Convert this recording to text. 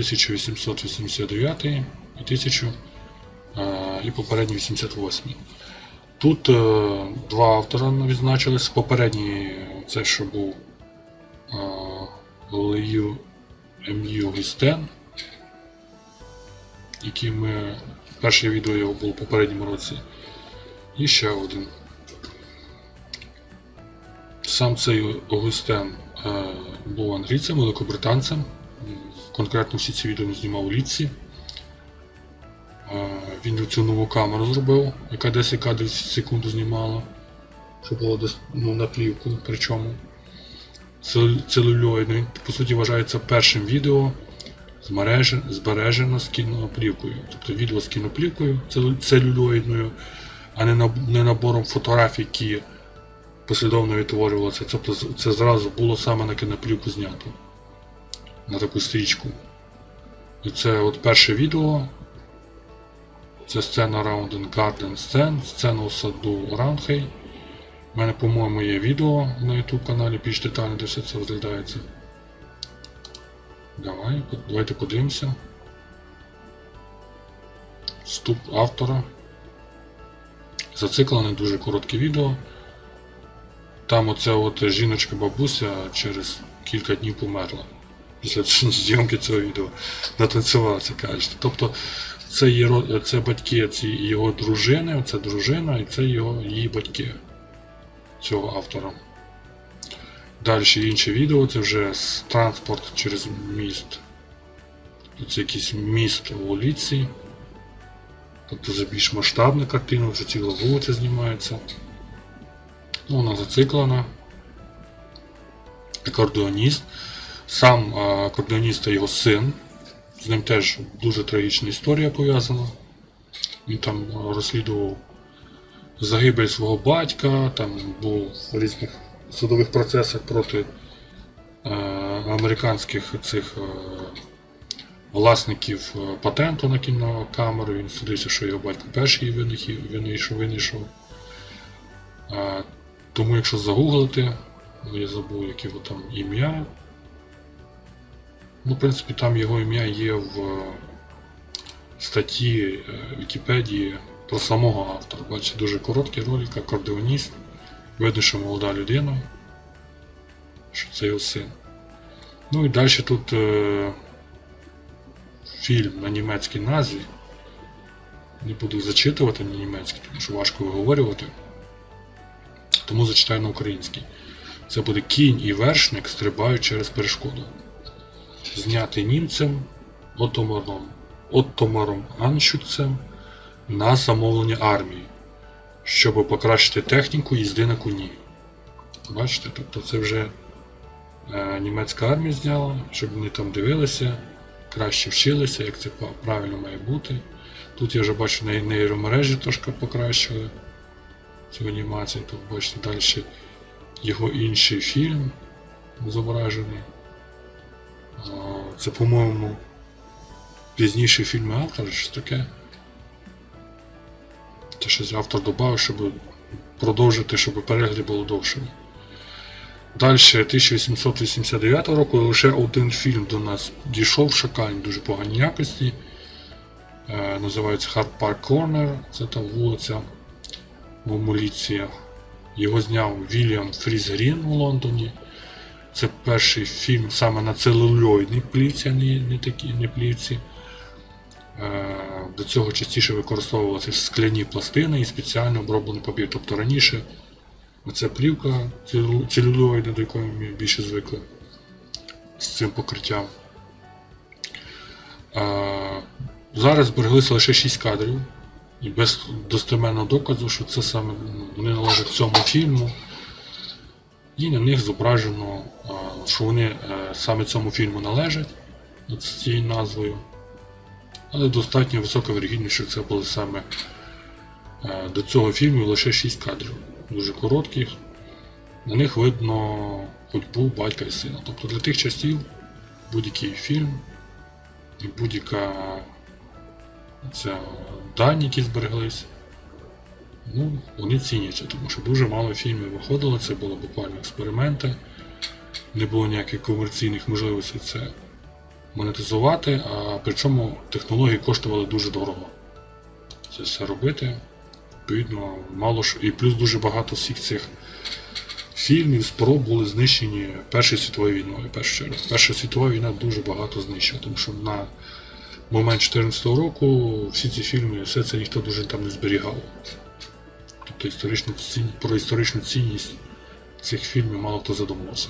1889 і 1000 і попередній 88. Тут е, два автора відзначились. Попередній це що був Лею Ем'ю Гістен, який ми. Перше відео його було в попередньому році. І ще один. Сам цей Огустен е, був англійцем, великобританцем. Конкретно всі ці відео знімав у літці. Він цю нову камеру зробив, яка 10 кадрів секунду знімала. Що було ну, на плівку, причому. Цел- Целюльоїдний. По суті, вважається першим відео збережено з кіноплівкою. Тобто відео з кіноплівкою целю- целюльоїдною, а не, не набором фотографій, які послідовно відтворювалися. Тобто це зразу було саме на кіноплівку знято. На таку стрічку. І це от перше відео. Це сцена Round Garden Scene, сцена у саду Раунхей. У мене, по-моєму, є відео на YouTube каналі більш детально, де все це розглядається. Давай, давайте подивимося. Вступ автора. Зациклене дуже коротке відео. Там оця от жіночка-бабуся через кілька днів померла. Після зйомки цього відео. Натанцювалася, кажете. Тобто це, є, це батьки ці його дружини, це дружина і це його її батьки цього автора. Далі інше відео, це вже транспорт через міст. Тут це якийсь міст у вулиці. Тобто це більш масштабна картина, вже ціла вулиця знімається. Ну, вона зациклена. Акордеоніст. Сам а, акордеоніст та його син. З ним теж дуже трагічна історія пов'язана. Він там розслідував загибель свого батька, там був в різних судових процесах проти е, американських цих е, власників патенту на кінокамеру. Він судився, що його батько перший винайшов. винайшов. Е, тому якщо загуглити, я забув, яке його там ім'я. Ну, в принципі, там його ім'я є в е, статті е, Вікіпедії про самого автора. Бачите, дуже короткий ролик, акордеоніст. Видно, що молода людина, що це його син. Ну і далі тут е, фільм на німецькій назві. Не буду зачитувати на німецький, тому що важко виговорювати. Тому зачитаю на українській. Це буде кінь і вершник стрибають через перешкоду. Знятий німцем Отомаром, Оттомаром Аншюцем на замовлення армії, щоб покращити техніку їзди на коні. Бачите, тобто це вже е, німецька армія зняла, щоб вони там дивилися, краще вчилися, як це правильно має бути. Тут я вже бачу ней- нейромережі трошки покращили цю анімацію. Тут бачите далі його інший фільм зображений. Це, по-моєму, пізніший фільм автора, щось таке. Це щось автор додав, щоб продовжити, щоб перегляди було довшими. Далі 1889 року лише один фільм до нас дійшов в шакальній дуже поганій якості. Е, називається Hard Park Corner. Це та вулиця в Моліція. Його зняв Вільям Фріз Грін у Лондоні. Це перший фільм саме на целулоїдній плівці, а не, не, такі, не плівці. Е, До цього частіше використовувалися скляні пластини і спеціально оброблений папір. Тобто раніше оця плівка целюлоїдна, до якої ми більше звикли з цим покриттям. Е, Зараз збереглися лише 6 кадрів. І без достеменного доказу, що це саме ну, вони належать цьому фільму. І на них зображено, е, що вони е, саме цьому фільму належать з цією назвою. Але достатньо висока вірогідність, що це були саме е, до цього фільму лише 6 кадрів, дуже коротких. На них видно ходьбу батька і сина. Тобто для тих часів будь-який фільм і будь-яка дані, які збереглись, ну, вони ціняться, тому що дуже мало фільмів виходило, це було буквально експерименти, не було ніяких комерційних можливостей це монетизувати, а причому технології коштували дуже дорого. Це все робити. Відповідно, мало ж і плюс дуже багато всіх цих фільмів, спроб були знищені Першою світовою війною. Першу. Перша світова війна дуже багато знищила, тому що на момент 14 року всі ці фільми, все це ніхто дуже там не зберігав. Історичну цінність, про історичну цінність цих фільмів мало хто задумувався.